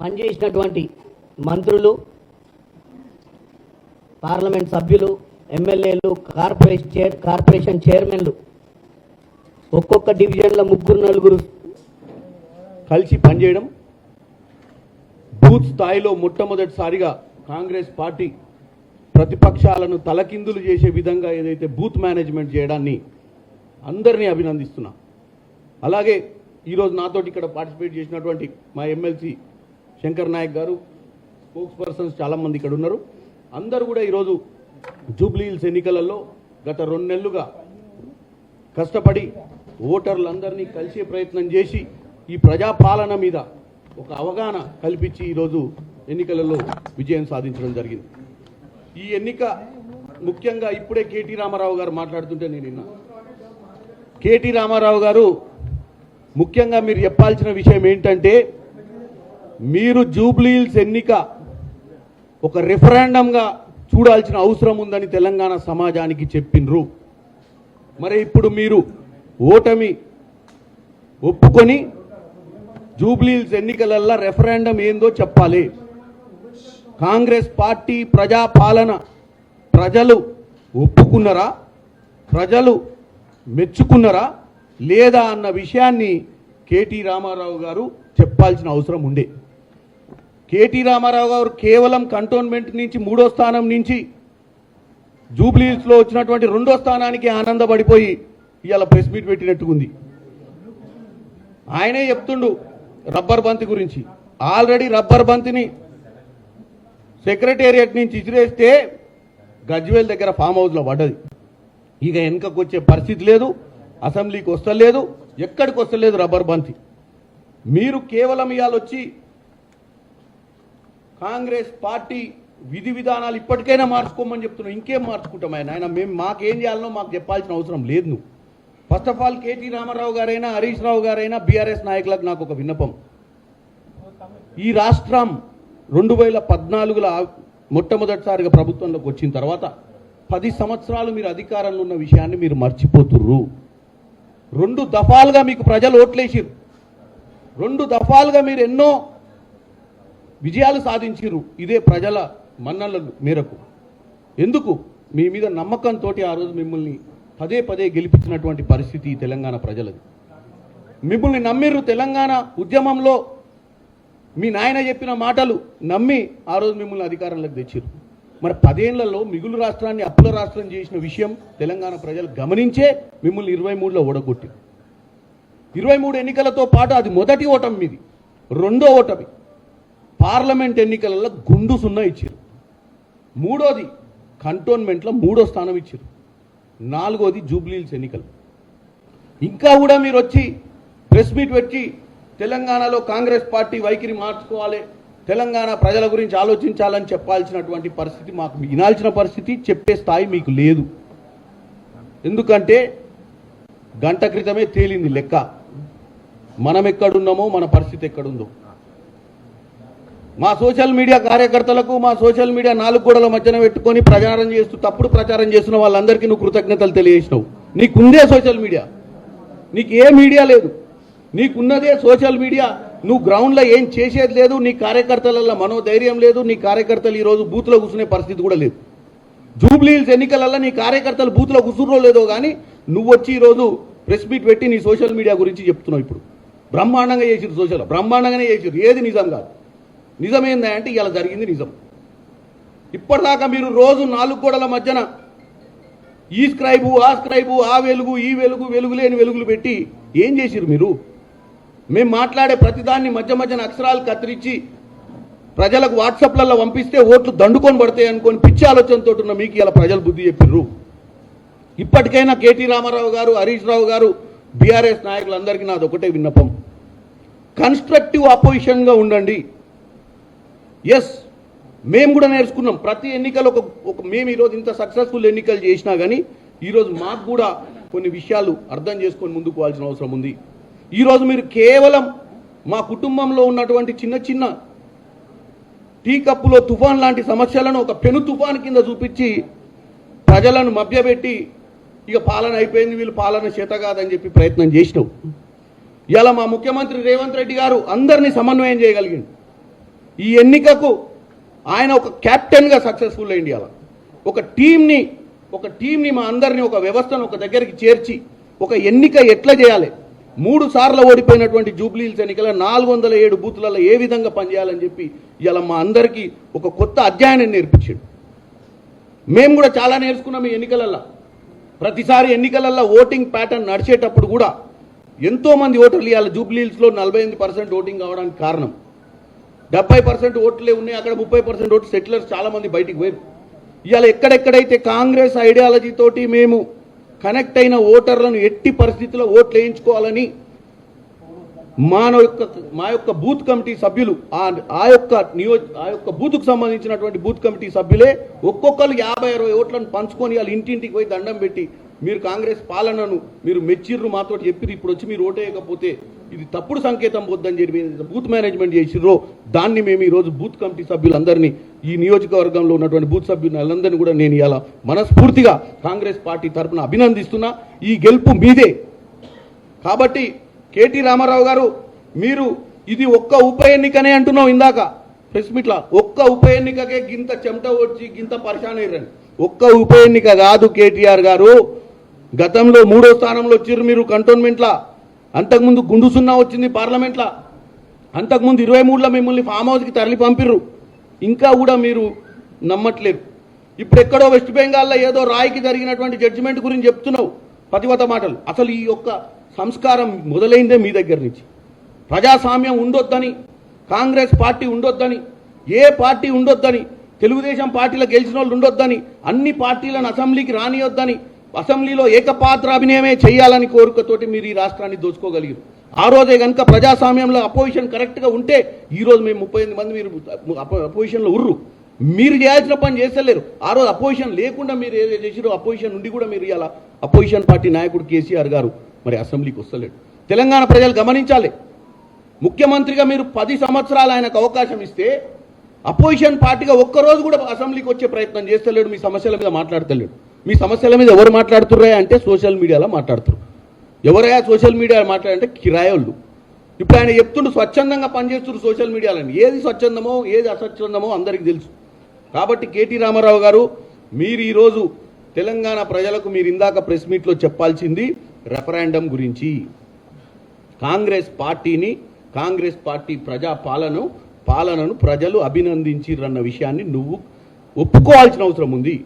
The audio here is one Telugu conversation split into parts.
పనిచేసినటువంటి మంత్రులు పార్లమెంట్ సభ్యులు ఎమ్మెల్యేలు కార్పొరేషన్ చైర్ కార్పొరేషన్ చైర్మన్లు ఒక్కొక్క డివిజన్ల ముగ్గురు నలుగురు కలిసి పనిచేయడం బూత్ స్థాయిలో మొట్టమొదటిసారిగా కాంగ్రెస్ పార్టీ ప్రతిపక్షాలను తలకిందులు చేసే విధంగా ఏదైతే బూత్ మేనేజ్మెంట్ చేయడాన్ని అందరినీ అభినందిస్తున్నా. అలాగే ఈరోజు నాతోటి ఇక్కడ పార్టిసిపేట్ చేసినటువంటి మా ఎమ్మెల్సీ శంకర్ నాయక్ గారు స్పోక్స్ పర్సన్స్ చాలామంది ఇక్కడ ఉన్నారు. అందరూ కూడా ఈరోజు జూబ్లీ హిల్స్ ఎన్నికలలో గత రెండు నెలలుగా కష్టపడి ఓటర్లందరినీ కలిసే ప్రయత్నం చేసి ఈ ప్రజాపాలన మీద ఒక అవగాహన కల్పించి ఈరోజు ఎన్నికలలో విజయం సాధించడం జరిగింది. ఈ ఎన్నిక ముఖ్యంగా ఇప్పుడే కేటీ రామారావు గారు మాట్లాడుతుంటే నేను విన్నా. కేటీ రామారావు గారు ముఖ్యంగా మీరు చెప్పాల్సిన విషయం ఏంటంటే మీరు జూబ్లీహిల్స్ ఎన్నిక ఒక రెఫరెండంగా చూడాల్సిన అవసరం ఉందని తెలంగాణ సమాజానికి చెప్పినరు. మరి ఇప్పుడు మీరు ఓటమి ఒప్పుకొని జూబ్లీహిల్స్ ఎన్నికలల్లో రెఫరాండం ఏందో చెప్పాలి. కాంగ్రెస్ పార్టీ ప్రజాపాలన ప్రజలు ఒప్పుకున్నారా? ప్రజలు మెచ్చుకున్నారా? లేదా అన్న విషయాన్ని కేటీ రామారావు గారు చెప్పాల్సిన అవసరం ఉండే. కేటీ రామారావు గారు కేవలం కంటోన్మెంట్ నుంచి మూడో స్థానం నుంచి జూబ్లీస్లో వచ్చినటువంటి రెండో స్థానానికి ఆనందపడిపోయి ఇవాళ ప్రెస్ మీట్ పెట్టినట్టుకుంది ఆయనే చెప్తుండు రబ్బర్ బంతి గురించి. ఆల్రెడీ రబ్బర్ బంతిని సెక్రటేరియట్ నుంచి ఇసిరేస్తే గజ్వేల్ దగ్గర ఫామ్ హౌస్లో పడ్డది. ఇక వెనుకకు వచ్చే పరిస్థితి లేదు అసెంబ్లీకి వస్తలేదు ఎక్కడికి వస్తలేదు రబ్బర్ బంతి. మీరు కేవలం ఇవాళ వచ్చి కాంగ్రెస్ పార్టీ విధి విధానాలు ఇప్పటికైనా మార్చుకోమని చెప్తున్నాం ఇంకేం మార్చుకుంటాం ఆయన? ఆయన మేము మాకేం చేయాలనో మాకు చెప్పాల్సిన అవసరం లేదు నువ్వు. First of all KT Rama Rao గారైనా హరీష్ రావు గారైనా బీఆర్ఎస్ నాయకులకు నాకు ఒక విన్నపం. ఈ రాష్ట్రం రెండు వేల పద్నాలుగులో మొట్టమొదటిసారిగా ప్రభుత్వంలోకి వచ్చిన తర్వాత పది సంవత్సరాలు మీరు అధికారంలో ఉన్న విషయాన్ని మీరు మర్చిపోతుర్రు. రెండు దఫాలుగా మీకు ప్రజలు ఓట్లేసిరు రెండు దఫాలుగా మీరు ఎన్నో విజయాలు సాధించిరు ఇదే ప్రజల మన్నల మేరకు. ఎందుకు? మీ మీద నమ్మకంతో ఆ రోజు మిమ్మల్ని పదే పదే గెలిపించినటువంటి పరిస్థితి ఈ తెలంగాణ ప్రజలది. మిమ్మల్ని నమ్మిర్రు తెలంగాణ ఉద్యమంలో. మీ నాయన చెప్పిన మాటలు నమ్మి ఆ రోజు మిమ్మల్ని అధికారంలోకి తెచ్చిర్రు. మరి పదేళ్ళలో మిగులు రాష్ట్రాన్ని అప్పుల రాష్ట్రం చేసిన విషయం తెలంగాణ ప్రజలు గమనించే మిమ్మల్ని ఇరవై మూడులో ఓడగొట్టిరు ఇరవై మూడు ఎన్నికలతో పాటు అది మొదటి ఓటమి మీది. రెండో ఓటమి. పార్లమెంట్ ఎన్నికలలో గుండు సున్నా ఇచ్చారు. మూడోది కంటోన్మెంట్లో మూడో స్థానం ఇచ్చారు. నాలుగోది జూబ్లీల్స్ ఎన్నికలు. ఇంకా కూడా మీరు వచ్చి ప్రెస్ మీట్ పెట్టి తెలంగాణలో కాంగ్రెస్ పార్టీ వైఖరి మార్చుకోవాలి తెలంగాణ ప్రజల గురించి ఆలోచించాలని చెప్పాల్సినటువంటి పరిస్థితి మాకు వినాల్సిన పరిస్థితి చెప్పే స్థాయి మీకు లేదు. ఎందుకంటే గంట క్రితమే తేలింది లెక్క. మనం ఎక్కడున్నామో మన పరిస్థితి ఎక్కడుందో. మా సోషల్ మీడియా కార్యకర్తలకు మా సోషల్ మీడియా నాలుగు గోడల మధ్యన పెట్టుకొని ప్రచారం చేస్తూ తప్పుడు ప్రచారం చేస్తున్న వాళ్ళందరికీ నువ్వు కృతజ్ఞతలు తెలియజేసినావు. నీకుందే సోషల్ మీడియా. నీకు ఏ మీడియా లేదు. నీకున్నదే సోషల్ మీడియా. నువ్వు గ్రౌండ్లో ఏం చేసేది లేదు. నీ కార్యకర్తలలో మనోధైర్యం లేదు. నీ కార్యకర్తలు ఈరోజు బూత్లో కూర్చునే పరిస్థితి కూడా లేదు. జూబ్లీహిల్స్ ఎన్నికలలో నీ కార్యకర్తలు బూత్లో కూర్చుర్రో లేదో కానీ నువ్వు వచ్చి ఈరోజు ప్రెస్ మీట్ పెట్టి నీ సోషల్ మీడియా గురించి చెప్తున్నావు ఇప్పుడు. బ్రహ్మాండంగా చేసిరు సోషల్. బ్రహ్మాండంగానే చేసిరు ఏది నిజం కాదు. నిజమేందా అంటే ఇలా జరిగింది నిజం. ఇప్పటిదాకా మీరు రోజు నాలుగు గోడల మధ్యన ఈ స్క్రైబు ఆ స్క్రైబు ఆ వెలుగు ఈ వెలుగు వెలుగులేని వెలుగులు పెట్టి ఏం చేసిరు మీరు? మేము మాట్లాడే ప్రతిదాన్ని మధ్య మధ్యన అక్షరాలు కత్తిరించి ప్రజలకు వాట్సాప్లలో పంపిస్తే ఓట్లు దండుకొని పడతాయి అనుకొని పిచ్చి ఆలోచనతో ఉన్న మీకు ఇలా ప్రజలు బుద్ధి చెప్పిర్రు. ఇప్పటికైనా కేటీ రామారావు గారు హరీష్ రావు గారు బీఆర్ఎస్ నాయకులందరికీ నాది ఒకటే విన్నపం కన్స్ట్రక్టివ్ అపోజిషన్గా ఉండండి. ఎస్ మేము కూడా నేర్చుకున్నాం. ప్రతి ఎన్నికలు ఒక ఒక మేము ఈరోజు ఇంత సక్సెస్ఫుల్ ఎన్నికలు చేసినా కానీ ఈరోజు మాకు కూడా కొన్ని విషయాలు అర్థం చేసుకొని ముందుకు పోవాల్సిన అవసరం ఉంది. ఈరోజు మీరు కేవలం మా కుటుంబంలో ఉన్నటువంటి చిన్న చిన్న టీ కప్పులో తుఫాన్ లాంటి సమస్యలను ఒక పెను తుఫాన్ కింద చూపించి ప్రజలను మభ్యపెట్టి ఇక పాలన అయిపోయింది వీళ్ళు పాలన చేత కాదని చెప్పి ప్రయత్నం చేసినావు ఇలా మా ముఖ్యమంత్రి రేవంత్ రెడ్డి గారు అందరినీ సమన్వయం చేయగలిగింది ఈ ఎన్నికకు ఆయన ఒక కెప్టెన్గా సక్సెస్ఫుల్ అయింది అలా. ఒక టీంని ఒక టీంని మా అందరిని ఒక వ్యవస్థను ఒక దగ్గరికి చేర్చి ఒక ఎన్నిక ఎట్లా చేయాలి? మూడు సార్లు ఓడిపోయినటువంటి జూబ్లీహిల్స్ ఎన్నికల నాలుగు వందల ఏడు బూతులలో ఏ విధంగా పనిచేయాలని చెప్పి ఇలా మా అందరికీ ఒక కొత్త అధ్యయనం నేర్పించాడు. మేము కూడా చాలా నేర్చుకున్నాం ఈ ఎన్నికలల్లో. ప్రతిసారి ఎన్నికలల్లో ఓటింగ్ ప్యాటర్న్ నడిచేటప్పుడు కూడా ఎంతో మంది ఓటర్లు ఇవాళ జూబ్లీహిల్స్లో నలభై ఎనిమిది పర్సెంట్ ఓటింగ్ కావడానికి కారణం. డెబ్బై పర్సెంట్ ఓట్లే ఉన్నాయి. అక్కడ ముప్పై పర్సెంట్ ఓట్లు సెటిలర్స్ చాలామంది బయటికి పోయారు. ఇవాళ ఎక్కడెక్కడైతే కాంగ్రెస్ ఐడియాలజీ తోటి మేము కనెక్ట్ అయిన ఓటర్లను ఎట్టి పరిస్థితుల్లో ఓట్లు వేయించుకోవాలని మా యొక్క మా యొక్క బూత్ కమిటీ సభ్యులు ఆ ఆ యొక్క నియోజ ఆ యొక్క బూత్కు సంబంధించినటువంటి బూత్ కమిటీ సభ్యులే ఒక్కొక్కరు యాభై అరవై ఓట్లను పంచుకొని వాళ్ళు ఇంటింటికి పోయి దండం పెట్టి మీరు కాంగ్రెస్ పాలనను మీరు మెచ్చిర్రు మాతో చెప్పిర్రు. ఇప్పుడు వచ్చి మీరు ఓటేయకపోతే ఇది తప్పుడు సంకేతం పోద్దని చెప్పి బూత్ మేనేజ్మెంట్ చేసిర్రో దాన్ని మేము ఈరోజు బూత్ కమిటీ సభ్యులందరినీ ఈ నియోజకవర్గంలో ఉన్నటువంటి బూత్ సభ్యులందరినీ కూడా నేను ఇలా మనస్ఫూర్తిగా కాంగ్రెస్ పార్టీ తరఫున అభినందిస్తున్నా. ఈ గెలుపు మీదే. కాబట్టి కేటీ రామారావు గారు మీరు ఇది ఒక్క ఉప ఎన్నికనే అంటున్నావు ఇందాక. ప్రెస్ మీట్లా ఒక్క ఉప ఎన్నికకే గింత చెమట వచ్చి గింత పరిశాన్ అయ్యారండి ఒక్క ఉప ఎన్నిక కాదు కేటీఆర్ గారు. గతంలో మూడో స్థానంలో వచ్చిర్రు మీరు కంటోన్మెంట్లా. అంతకుముందు గుండు సున్నా వచ్చింది పార్లమెంట్లో. అంతకుముందు ఇరవై మూడులో మిమ్మల్ని ఫామ్ హౌస్కి తరలి పంపిర్రు. ఇంకా కూడా మీరు నమ్మట్లేరు. ఇప్పుడు ఎక్కడో వెస్ట్ బెంగాల్లో ఏదో రాయికి జరిగినటువంటి జడ్జిమెంట్ గురించి చెప్తున్నావు. పతివత మాటలు. అసలు ఈ యొక్క సంస్కారం మొదలైందే మీ దగ్గర నుంచి. ప్రజాస్వామ్యం ఉండొద్దని కాంగ్రెస్ పార్టీ ఉండొద్దని ఏ పార్టీ ఉండొద్దని తెలుగుదేశం పార్టీలో గెలిచిన వాళ్ళు ఉండొద్దని అన్ని పార్టీలను అసెంబ్లీకి రానియొద్దని అసెంబ్లీలో ఏకపాత్రాభినయమే చేయాలని కోరికతోటి మీరు ఈ రాష్ట్రాన్ని దోచుకోగలిగారు. ఆ రోజే కనుక ప్రజాస్వామ్యంలో అపోజిషన్ కరెక్ట్గా ఉంటే ఈరోజు మేము ముప్పై ఎనిమిది మంది మీరు అపోజిషన్లో ఉర్రు. మీరు చేయాల్సిన పని చేస్తలేరు. ఆ రోజు అపోజిషన్ లేకుండా మీరు ఏదో చేసిరో అపోజిషన్ నుండి కూడా మీరు ఇలా అపోజిషన్ పార్టీ నాయకుడు కేసీఆర్ గారు మరి అసెంబ్లీకి వస్తలేడు తెలంగాణ ప్రజలు గమనించాలి. ముఖ్యమంత్రిగా మీరు పది సంవత్సరాలు ఆయనకు అవకాశం ఇస్తే అపోజిషన్ పార్టీగా ఒక్కరోజు కూడా అసెంబ్లీకి వచ్చే ప్రయత్నం చేస్తలేడు మీ సమస్యల మీద మాట్లాడతలేడు. మీ సమస్యల మీద ఎవరు మాట్లాడుతుర్రా అంటే సోషల్ మీడియాలో మాట్లాడుతున్నారు ఎవరైనా సోషల్ మీడియా మాట్లాడంటే కిరాయోళ్ళు. ఇప్పుడు ఆయన చెప్తుండు స్వచ్ఛందంగా పనిచేస్తున్నారు సోషల్ మీడియాలని. ఏది స్వచ్ఛందమో ఏది అస్వచ్ఛందమో అందరికీ తెలుసు. కాబట్టి కేటీ రామారావు గారు మీరు ఈరోజు తెలంగాణ ప్రజలకు మీరు ఇందాక ప్రెస్ మీట్లో చెప్పాల్సింది రెఫరాండం గురించి. కాంగ్రెస్ పార్టీని కాంగ్రెస్ పార్టీ ప్రజా పాలన పాలనను ప్రజలు అభినందించిరన్న విషయాన్ని నువ్వు ఒప్పుకోవాల్సిన అవసరం ఉంది.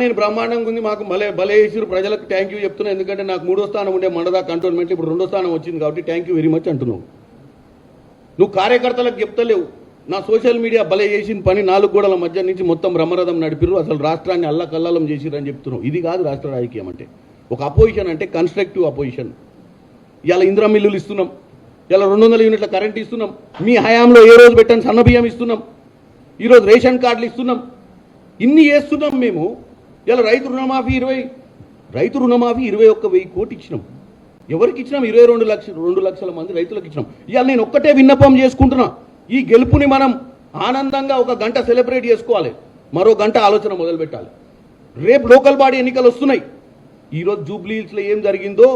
నేను బ్రహ్మాండంగా ఉంది. మాకు భలే భలే వేసిరు ప్రజలకు థ్యాంక్ యూ చెప్తున్నా. ఎందుకంటే నాకు మూడో స్థానం ఉండే మండదా కంటోన్మెంట్ ఇప్పుడు రెండో స్థానం వచ్చింది కాబట్టి థ్యాంక్ యూ వెరీ మచ్ అంటున్నావు. నువ్వు కార్యకర్తలకు చెప్తలేవు. నా సోషల్ మీడియా భలే చేసిన పని నాలుగు గోడల మధ్య నుంచి మొత్తం బ్రహ్మరథం నడిపిరు అసలు రాష్ట్రాన్ని అల్లకల్లాలం చేసిరని చెప్తున్నావు. ఇది కాదు రాష్ట్ర రాజకీయం అంటే. ఒక అపోజిషన్ అంటే కన్స్ట్రక్టివ్ అపోజిషన్ ఇలా ఇందిరా మిల్లులు ఇస్తున్నాం. ఇలా రెండు వందల యూనిట్ల కరెంట్ ఇస్తున్నాం. మీ హయాంలో ఏ రోజు పెట్టని సన్న బియ్యం ఇస్తున్నాం. ఈరోజు రేషన్ కార్డులు ఇస్తున్నాం. ఇన్ని చేస్తున్నాం మేము. ఇలా రైతు రుణమాఫీ ఇరవై రైతు రుణమాఫీ ఇరవై ఒక్క వెయ్యి కోటి ఇచ్చినాం ఎవరికి ఇచ్చినాం? ఇరవై రెండు లక్షలు రెండు లక్షల మంది రైతులకు ఇచ్చినాం. ఇవాళ నేను ఒక్కటే విన్నపం చేసుకుంటున్నా. ఈ గెలుపుని మనం ఆనందంగా ఒక గంట సెలబ్రేట్ చేసుకోవాలి. మరో గంట ఆలోచన మొదలుపెట్టాలి రేపు లోకల్ బాడీ ఎన్నికలు వస్తున్నాయి. ఈరోజు జూబ్లీహిల్స్లో ఏం జరిగిందో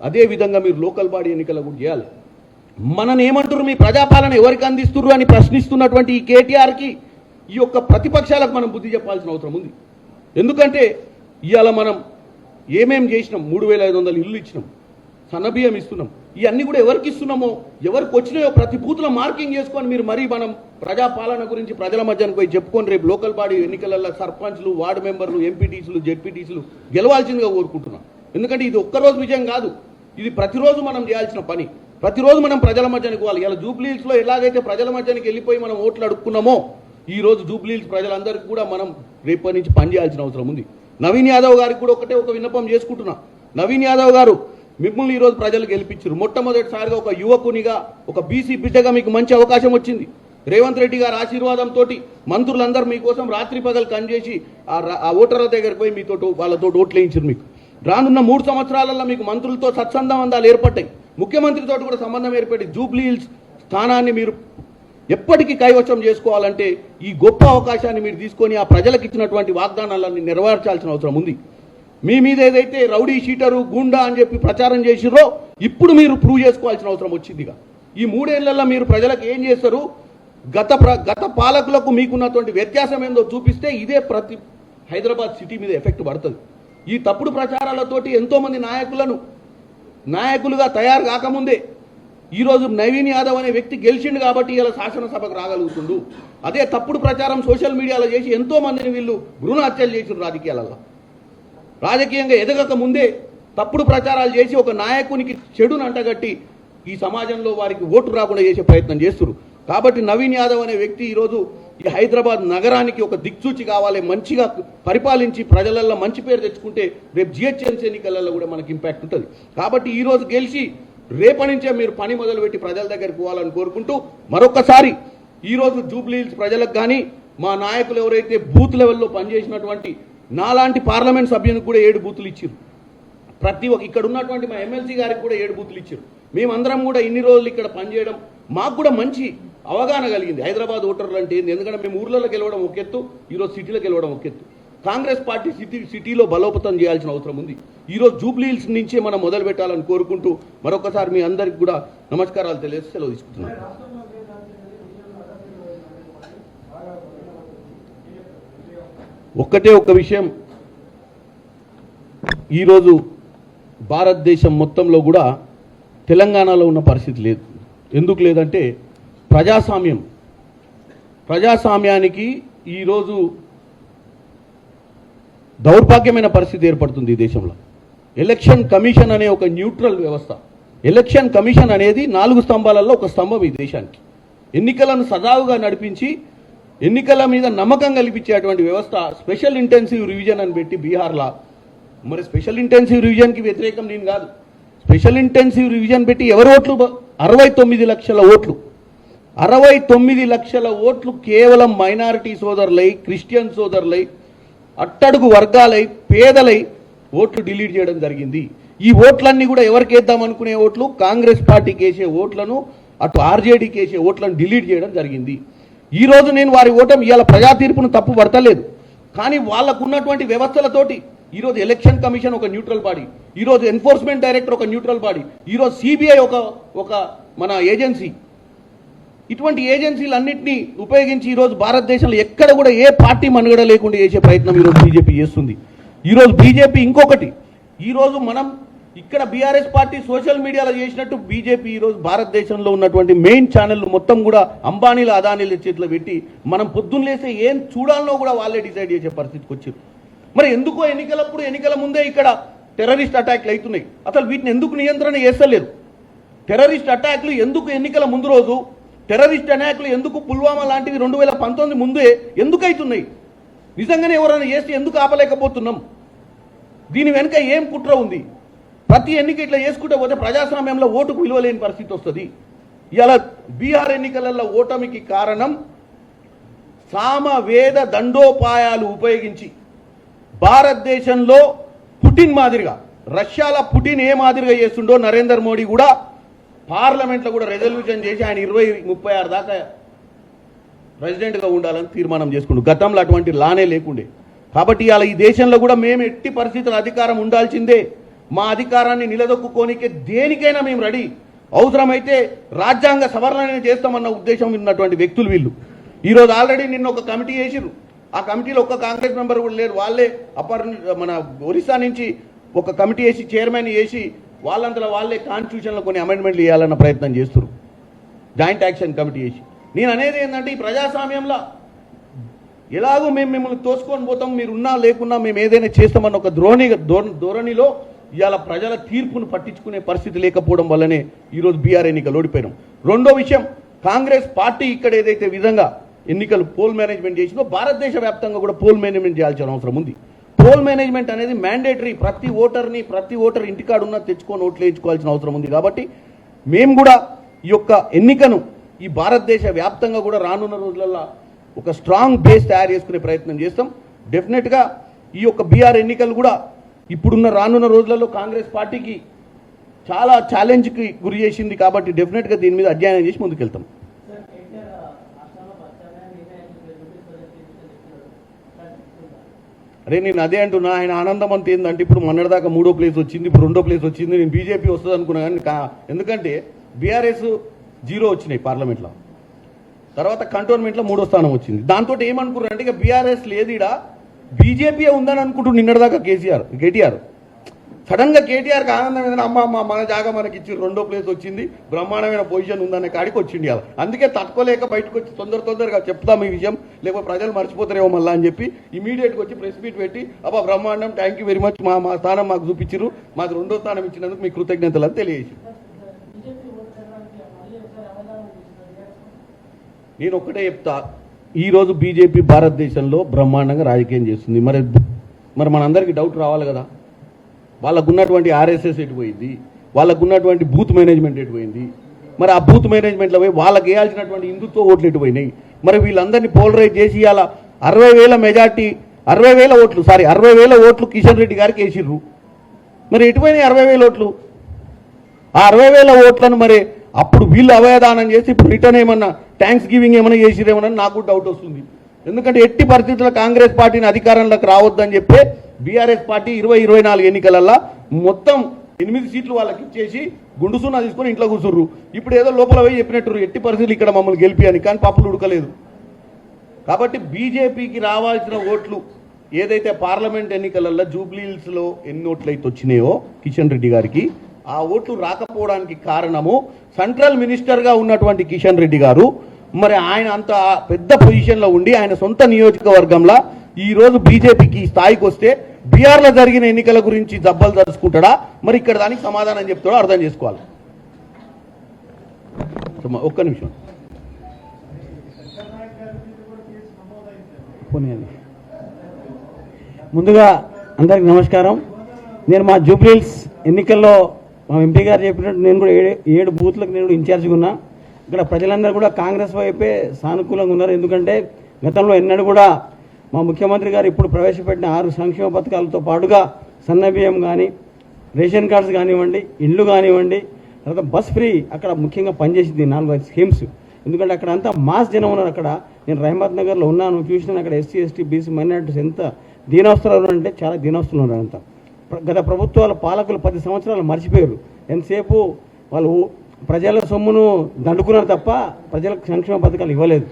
అదే విధంగా మీరు లోకల్ బాడీ ఎన్నికలు కూడా చేయాలి. మనని ఏమంటారు మీ ప్రజాపాలన ఎవరికి అందిస్తున్నారు అని ప్రశ్నిస్తున్నటువంటి ఈ కేటీఆర్కి ఈ యొక్క ప్రతిపక్షాలకు మనం బుద్ధి చెప్పాల్సిన అవసరం ఉంది. ఎందుకంటే ఇవాళ మనం ఏమేం చేసినాం? మూడు వేల ఐదు వందల ఇల్లు ఇచ్చినాం. సన్నబియ్యం ఇస్తున్నాం. ఇవన్నీ కూడా ఎవరికి ఇస్తున్నామో ఎవరికి వచ్చినాయో ప్రతి బూతుల మార్కింగ్ చేసుకొని మీరు మరీ మనం ప్రజాపాలన గురించి ప్రజల మధ్యానికి పోయి చెప్పుకొని రేపు లోకల్ బాడీ ఎన్నికలలో సర్పంచ్లు వార్డు మెంబర్లు ఎంపీటీసీలు జెడ్పీటీసీలు గెలవాల్సిందిగా కోరుకుంటున్నాం. ఎందుకంటే ఇది ఒక్కరోజు విజయం కాదు. ఇది ప్రతిరోజు మనం చేయాల్సిన పని. ప్రతిరోజు మనం ప్రజల మధ్యానికి పోవాలి. ఇలా జూబ్లీస్లో ఎలాగైతే ప్రజల మధ్యానికి వెళ్ళిపోయి మనం ఓట్లు అడుక్కున్నామో ఈ రోజు ప్రజలందరికీ కూడా మనం రేపటి నుంచి పని చేయాల్సిన అవసరం ఉంది. నవీన్ యాదవ్ గారికి కూడా ఒకటే ఒక విన్నపం చేసుకుంటున్నా. నవీన్ యాదవ్ గారు మిమ్మల్ని ఈరోజు ప్రజలు గెలిపించారు. మొట్టమొదటిసారిగా ఒక యువకునిగా ఒక బీసీ బిడ్డగా మీకు మంచి అవకాశం వచ్చింది. రేవంత్ రెడ్డి గారి ఆశీర్వాదంతో మంత్రులందరూ మీకోసం రాత్రి పగలు కనిచేసి ఆ ఆ ఓటర్ల దగ్గరికి పోయి మీతో వాళ్ళతో ఓట్లు వేయించారు మీకు. రానున్న మూడు సంవత్సరాలలో మీకు మంత్రులతో సత్సంబంధాలు ఏర్పడ్డాయి. ముఖ్యమంత్రితో కూడా సంబంధం ఏర్పడి జూబ్లీ హిల్స్ స్థానాన్ని మీరు ఎప్పటికీ కైవశం చేసుకోవాలంటే ఈ గొప్ప అవకాశాన్ని మీరు తీసుకొని ఆ ప్రజలకు ఇచ్చినటువంటి వాగ్దానాలన్నీ నెరవేర్చాల్సిన అవసరం ఉంది. మీ మీద ఏదైతే రౌడీ షీటరు గుండా అని చెప్పి ప్రచారం చేసిరో ఇప్పుడు మీరు ప్రూవ్ చేసుకోవాల్సిన అవసరం వచ్చిందిగా. ఈ మూడేళ్ళలో మీరు ప్రజలకు ఏం చేస్తారు? గత ప్ర గత పాలకులకు మీకున్నటువంటి వ్యత్యాసం ఏందో చూపిస్తే ఇదే ప్రతి హైదరాబాద్ సిటీ మీద ఎఫెక్ట్ పడుతుంది. ఈ తప్పుడు ప్రచారాలతోటి ఎంతోమంది నాయకులను నాయకులుగా తయారు కాకముందే ఈరోజు నవీన్ యాదవ్ అనే వ్యక్తి గెలిచిండు కాబట్టి ఇలా శాసనసభకు రాగలుగుతుండు. అదే తప్పుడు ప్రచారం సోషల్ మీడియాలో చేసి ఎంతో మందిని వీళ్ళు భ్రూణ హత్యలు చేసిన రాజకీయాలలో. రాజకీయంగా ఎదగక ముందే తప్పుడు ప్రచారాలు చేసి ఒక నాయకునికి చెడును అంటగట్టి ఈ సమాజంలో వారికి ఓటు రాకుండా చేసే ప్రయత్నం చేస్తున్నారు కాబట్టి నవీన్ యాదవ్ అనే వ్యక్తి ఈరోజు ఈ హైదరాబాద్ నగరానికి ఒక దిక్సూచి కావాలి మంచిగా పరిపాలించి ప్రజలలో మంచి పేరు తెచ్చుకుంటే రేపు జిహెచ్ఎంసీ ఎన్నికలలో కూడా మనకి ఇంపాక్ట్ ఉంటుంది. కాబట్టి ఈరోజు గెలిచి రేపటి నుంచే మీరు పని మొదలుపెట్టి ప్రజల దగ్గరికి పోవాలని కోరుకుంటూ మరొకసారి ఈ రోజు జూబ్లీ ప్రజలకు కానీ మా నాయకులు ఎవరైతే బూత్ లెవెల్లో పనిచేసినటువంటి నాలాంటి పార్లమెంట్ సభ్యునికి కూడా ఏడు బూతులు ఇచ్చారు ప్రతి ఒక్క ఇక్కడ ఉన్నటువంటి మా ఎమ్మెల్సీ గారికి కూడా ఏడు బూతులు ఇచ్చారు మేమందరం కూడా ఇన్ని రోజులు ఇక్కడ పనిచేయడం మాకు కూడా మంచి అవగాహన కలిగింది. హైదరాబాద్ ఓటర్లు అంటే ఏంది? ఎందుకంటే మేము ఊర్లలో గెలవడం ఒక ఎత్తు ఈరోజు సిటీలో గెలవడం ఒక ఎత్తు. కాంగ్రెస్ పార్టీ సిటీ సిటీలో బలోపతం చేయాల్సిన అవసరం ఉంది. ఈరోజు జూబ్లీ హిల్స్ నుంచే మనం మొదలు పెట్టాలని కోరుకుంటూ మరొకసారి మీ అందరికి కూడా నమస్కారాలు తెలియజేసి సెలవు తీసుకుంటున్నాను. ఒక్కటే ఒక్క విషయం. ఈరోజు భారతదేశం మొత్తంలో కూడా తెలంగాణలో ఉన్న పరిస్థితి లేదు. ఎందుకు లేదంటే ప్రజాస్వామ్యం. ప్రజాస్వామ్యానికి ఈరోజు దౌర్భాగ్యమైన పరిస్థితి ఏర్పడుతుంది ఈ దేశంలో. ఎలక్షన్ కమిషన్ అనే ఒక న్యూట్రల్ వ్యవస్థ. ఎలక్షన్ కమిషన్ అనేది నాలుగు స్తంభాలలో ఒక స్తంభం ఈ దేశానికి. ఎన్నికలను సజావుగా నడిపించి ఎన్నికల మీద నమ్మకం కల్పించేటువంటి వ్యవస్థ స్పెషల్ ఇంటెన్సివ్ రివిజన్ అని పెట్టి బీహార్లో. మరి స్పెషల్ ఇంటెన్సివ్ రివిజన్కి వ్యతిరేకం నేను కాదు. స్పెషల్ ఇంటెన్సివ్ రివిజన్ పెట్టి ఎవరి ఓట్లు? అరవై తొమ్మిది లక్షల ఓట్లు. అరవై తొమ్మిది లక్షల ఓట్లు కేవలం మైనారిటీ సోదరులై క్రిస్టియన్ సోదరులై అట్టడుగు వర్గాలై పేదలై ఓట్లు డిలీట్ చేయడం జరిగింది. ఈ ఓట్లన్నీ కూడా ఎవరికి వేద్దాం అనుకునే ఓట్లు? కాంగ్రెస్ పార్టీకి వేసే ఓట్లను అటు ఆర్జేడీకి వేసే ఓట్లను డిలీట్ చేయడం జరిగింది. ఈ రోజు నేను వారి ఓటం ఇవాళ ప్రజా తీర్పును తప్పు పడతలేదు. కానీ వాళ్ళకు ఉన్నటువంటి వ్యవస్థలతోటి ఈరోజు ఎలక్షన్ కమిషన్ ఒక న్యూట్రల్ బాడీ ఈరోజు ఎన్ఫోర్స్మెంట్ డైరెక్టర్ ఒక న్యూట్రల్ బాడీ ఈరోజు సిబిఐ ఒక ఒక మన ఏజెన్సీ ఇటువంటి ఏజెన్సీలు అన్నింటినీ ఉపయోగించి ఈరోజు భారతదేశంలో ఎక్కడ కూడా ఏ పార్టీ మనుగడ లేకుండా చేసే ప్రయత్నం ఈరోజు బీజేపీ చేస్తుంది. ఈరోజు బీజేపీ ఇంకొకటి. ఈరోజు మనం ఇక్కడ బీఆర్ఎస్ పార్టీ సోషల్ మీడియాలో చేసినట్టు బీజేపీ ఈరోజు భారతదేశంలో ఉన్నటువంటి మెయిన్ ఛానళ్ళు మొత్తం కూడా అంబానీల అదానీల చేతిలో పెట్టి మనం పొద్దున్న లేస్తే ఏం చూడాలనో కూడా వాళ్ళే డిసైడ్ చేసే పరిస్థితికి వచ్చారు. మరి ఎందుకో ఎన్నికలప్పుడు ఎన్నికల ముందే ఇక్కడ టెర్రరిస్ట్ అటాక్లు అవుతున్నాయి. అసలు వీటిని ఎందుకు నియంత్రణ చేస్తలేరు? టెర్రరిస్ట్ అటాక్లు ఎందుకు ఎన్నికల ముందు రోజు టెర్రరిస్ట్ అటాక్లు ఎందుకు పుల్వామా లాంటివి రెండు వేల పంతొమ్మిది ముందే ఎందుకు అవుతున్నాయి నిజంగానే ఎవరైనా చేస్తే ఎందుకు ఆపలేకపోతున్నాం? దీని వెనుక ఏం కుట్ర ఉంది? ప్రతి ఎన్నిక ఇట్లా చేసుకుంటే పోతే ప్రజాస్వామ్యంలో ఓటుకు విలువలేని పరిస్థితి వస్తుంది. ఇలా బీహార్ ఎన్నికలలో ఓటమికి కారణం సామవేద దండోపాయాలు ఉపయోగించి భారతదేశంలో పుటిన్ మాదిరిగా రష్యాల పుటిన్ ఏ మాదిరిగా చేస్తుండో నరేంద్ర మోడీ కూడా పార్లమెంట్లో కూడా రెజల్యూషన్ చేసి ఆయన ఇరవై ముప్పై ఆరు దాకా ప్రెసిడెంట్గా ఉండాలని తీర్మానం చేసుకుండు. గతంలో అటువంటి లానే లేకుండే. కాబట్టి అలా ఈ దేశంలో కూడా మేము ఎట్టి పరిస్థితుల అధికారం ఉండాల్సిందే. మా అధికారాన్ని నిలదొక్కుకోనికే దేనికైనా మేము రెడీ. అవసరమైతే రాజ్యాంగ సవరణ చేస్తామన్న ఉద్దేశం ఉన్నటువంటి వ్యక్తులు వీళ్ళు. ఈరోజు ఆల్రెడీ నిన్న ఒక కమిటీ వేసిరు ఆ కమిటీలో ఒక్క కాంగ్రెస్ మెంబర్ కూడా లేరు. వాళ్ళే అపర్ మన ఒరిస్సా నుంచి ఒక కమిటీ వేసి చైర్మన్ వేసి వాళ్ళంతలో వాళ్ళే కాన్స్టిట్యూషన్లో కొన్ని అమెండ్మెంట్లు ఇవ్వాలన్న ప్రయత్నం చేస్తున్నారు జాయింట్ యాక్షన్ కమిటీ వేసి నేను అనేది ఏంటంటే ఈ ప్రజాస్వామ్యంలో ఎలాగో మేము మిమ్మల్ని తోసుకొని పోతాం మీరు ఉన్నా లేకున్నా మేము ఏదైనా చేస్తామన్న ఒక ధోరణి ధోరణిలో ఇవాళ ప్రజల తీర్పును పట్టించుకునే పరిస్థితి లేకపోవడం వల్లనే ఈరోజు బీఆర్ ఎన్నికలు ఓడిపోయినాం. రెండో విషయం కాంగ్రెస్ పార్టీ ఇక్కడ ఏదైతే విధంగా ఎన్నికలు పోల్ మేనేజ్మెంట్ చేసిందో భారతదేశ వ్యాప్తంగా కూడా పోల్ మేనేజ్మెంట్ చేయాల్సిన అవసరం ఉంది. పోల్ మేనేజ్మెంట్ అనేది మ్యాండేటరీ ప్రతి ఓటర్ని ప్రతి ఓటర్ ఇంటికాడు ఉన్న తెచ్చుకొని ఓట్లు వేయించుకోవాల్సిన అవసరం ఉంది కాబట్టి మేము కూడా ఈ యొక్క ఎన్నికను ఈ భారతదేశ వ్యాప్తంగా కూడా రానున్న రోజులలో ఒక స్ట్రాంగ్ బేస్ తయారు చేసుకునే ప్రయత్నం చేస్తాం. డెఫినెట్గా ఈ యొక్క బీఆర్ ఎన్నికలు కూడా ఇప్పుడున్న రానున్న రోజులలో కాంగ్రెస్ పార్టీకి చాలా ఛాలెంజ్కి గురి చేసింది కాబట్టి డెఫినెట్గా దీని మీద అధ్యయనం చేసి ముందుకెళ్తాం. అరే నేను అదే అంటున్నా ఆయన ఆనందం అంత ఏంటంటే ఇప్పుడు మొన్నటిదాకా మూడో ప్లేస్ వచ్చింది ఇప్పుడు రెండో ప్లేస్ వచ్చింది నేను బీజేపీ వస్తుంది అనుకున్నా కానీ ఎందుకంటే బీఆర్ఎస్ జీరో వచ్చినాయి పార్లమెంట్లో. తర్వాత కంటోన్మెంట్లో మూడో స్థానం వచ్చింది. దాంతో ఏమనుకున్నారంటే ఇక బీఆర్ఎస్ లేదు ఇడ బీజేపీ ఉందని అనుకుంటూ నిన్నటిదాకా కేసీఆర్ కేటీఆర్. సడన్గా కేటీఆర్కి ఆనందం ఏంటంటే అమ్మ అమ్మ మన జాగా మనకి ఇచ్చి రెండో ప్లేస్ వచ్చింది బ్రహ్మాండమైన పొజిషన్ ఉందనే కాడికి వచ్చింది అలా అందుకే తట్టుకోలేక బయటకు వచ్చి తొందర తొందరగా చెప్తాం ఈ విషయం లేకపోతే ప్రజలు మర్చిపోతారేమో మళ్ళీ అని చెప్పి ఇమీడియట్గా వచ్చి ప్రెస్ మీట్ పెట్టి అబ్బా బ్రహ్మాండం థ్యాంక్ యూ వెరీ మచ్ మా మా స్థానం మాకు చూపించారు మాకు రెండో స్థానం ఇచ్చినందుకు మీ కృతజ్ఞతలు అని తెలియజేసి. నేను ఒక్కటే చెప్తా ఈరోజు బీజేపీ భారతదేశంలో బ్రహ్మాండంగా రాజకీయం చేస్తుంది. మరి మరి మనందరికీ డౌట్ రావాలి కదా? వాళ్ళకు ఉన్నటువంటి ఆర్ఎస్ఎస్ ఎటుపోయింది వాళ్ళకు ఉన్నటువంటి బూత్ మేనేజ్మెంట్ ఎటుపోయింది మరి ఆ బూత్ మేనేజ్మెంట్లో పోయి వాళ్ళకి వేయాల్సినటువంటి హిందుత్వ ఓట్లు ఎటుపోయినాయి మరి వీళ్ళందరినీ పోలరైజ్ చేసి ఇవాళ అరవై వేల మెజార్టీ అరవై వేల ఓట్లు సారీ అరవై వేల ఓట్లు కిషన్ రెడ్డి గారికి వేసిర్రు. మరి ఎటుపోయినాయి అరవై వేల ఓట్లు? ఆ అరవై వేల ఓట్లను మరి అప్పుడు వీళ్ళు అవయదానం చేసి ఇప్పుడు రిటర్న్ ఏమన్నా థ్యాంక్స్ గివింగ్ ఏమైనా చేసిరేమన్నా నాకు డౌట్ వస్తుంది. ఎందుకంటే ఎట్టి పరిస్థితుల్లో కాంగ్రెస్ పార్టీని అధికారంలోకి రావద్దని చెప్పి బీఆర్ఎస్ పార్టీ ఇరవై ఇరవై నాలుగు ఎన్నికలల్లో మొత్తం ఎనిమిది సీట్లు వాళ్ళకి ఇచ్చేసి గుండు తీసుకొని ఇంట్లో కూర్చుర్రు. ఇప్పుడు ఏదో లోపల పోయి చెప్పినట్టు ఎట్టి పరిస్థితులు ఇక్కడ మమ్మల్ని గెలిపి అని కానీ పప్పులు ఉడకలేదు. కాబట్టి బీజేపీకి రావాల్సిన ఓట్లు ఏదైతే పార్లమెంట్ ఎన్నికలలో జూబ్లీహిల్స్లో ఎన్ని ఓట్లు అయితే వచ్చినాయో కిషన్ రెడ్డి గారికి ఆ ఓట్లు రాకపోవడానికి కారణము సెంట్రల్ మినిస్టర్గా ఉన్నటువంటి కిషన్ రెడ్డి గారు. మరి ఆయన అంత పెద్ద పొజిషన్లో ఉండి ఆయన సొంత నియోజకవర్గంలో ఈ రోజు బీజేపీకి ఈ స్థాయికి వస్తే బీఆర్లో జరిగిన ఎన్నికల గురించి దెబ్బలు తరుచుకుంటాడా మరి ఇక్కడ దానికి సమాధానం చెప్తాడో అర్థం చేసుకోవాలి. ఒక్క నిమిషం. ముందుగా అందరికి నమస్కారం. నేను మా జూబ్లీల్స్ ఎన్నికల్లో మా ఎంపీ గారు చెప్పినట్టు నేను కూడా ఏడు ఏడు బూత్లకు నేను కూడా ఇన్ఛార్జ్గా ఉన్నా. ఇక్కడ ప్రజలందరూ కూడా కాంగ్రెస్ వైపే సానుకూలంగా ఉన్నారు. ఎందుకంటే గతంలో ఎన్నడూ కూడా మా ముఖ్యమంత్రి గారు ఇప్పుడు ప్రవేశపెట్టిన ఆరు సంక్షేమ పథకాలతో పాటుగా సన్నబియ్యం కానీ రేషన్ కార్డ్స్ కానివ్వండి ఇండ్లు కానివ్వండి తర్వాత బస్ ఫ్రీ అక్కడ ముఖ్యంగా పనిచేసింది నాలుగు ఐదు స్కీమ్స్. ఎందుకంటే అక్కడ అంతా మాస్ జనం ఉన్నారు అక్కడ. నేను రహమత్ నగర్లో ఉన్నాను చూసినాను అక్కడ ఎస్సీ ఎస్టీ బీసీ మైనార్టీస్ ఎంత దీనవసరాలు అంటే చాలా దీనవస్తులు ఉన్నారు అంతా. గత ప్రభుత్వాల పాలకులు పది సంవత్సరాలు మర్చిపోయారు. ఎంతసేపు వాళ్ళు ప్రజల సొమ్మును దండుకున్నారు తప్ప ప్రజలకు సంక్షేమ పథకాలు ఇవ్వలేదు.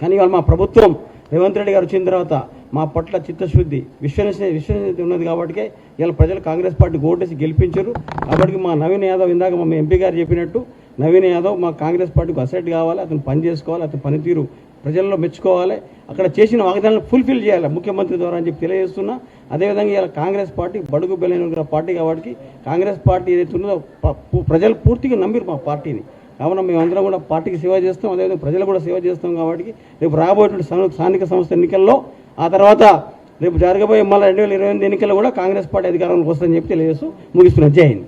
కానీ ఇవాళ మా ప్రభుత్వం రేవంత్ రెడ్డి గారు వచ్చిన తర్వాత మా పట్ల చిత్తశుద్ధి విశ్వసనీయ విశ్వసనీయత ఉన్నది కాబట్టి ఇలా ప్రజలు కాంగ్రెస్ పార్టీ ఓటేసి గెలిపించారు. కాబట్టి మా నవీన్ యాదవ్ ఇందాక మా ఎంపీ గారు చెప్పినట్టు నవీన్ యాదవ్ మా కాంగ్రెస్ పార్టీకి అసెట్ కావాలి అతను పని చేసుకోవాలి అతని పనితీరు ప్రజల్లో మెచ్చుకోవాలి. అక్కడ చేసిన వాగ్దానాలు ఫుల్ఫిల్ చేయాలి ముఖ్యమంత్రి ద్వారా అని చెప్పి తెలియజేస్తున్నా. అదేవిధంగా ఇలా కాంగ్రెస్ పార్టీ బడుగు బెలైన పార్టీ కాబట్టి కాంగ్రెస్ పార్టీ ఏదైతే ఉన్నదో ప్రజలు పూర్తిగా నమ్మిరు మా పార్టీని. కావున మేమందరం కూడా పార్టీకి సేవ చేస్తాం అదేవిధంగా ప్రజలు కూడా సేవ చేస్తాం కాబట్టి రేపు రాబోయేటువంటి స్థానిక- సంస్థ ఎన్నికల్లో ఆ తర్వాత రేపు జరగబోయే మళ్ళీ రెండు వేల ఇరవై ఎనిమిది ఎన్నికల్లో కూడా కాంగ్రెస్ పార్టీ అధికారంలోకి వస్తుందని చెప్పి తెలియజేస్తూ ముగిస్తున్నాం జై హింద్.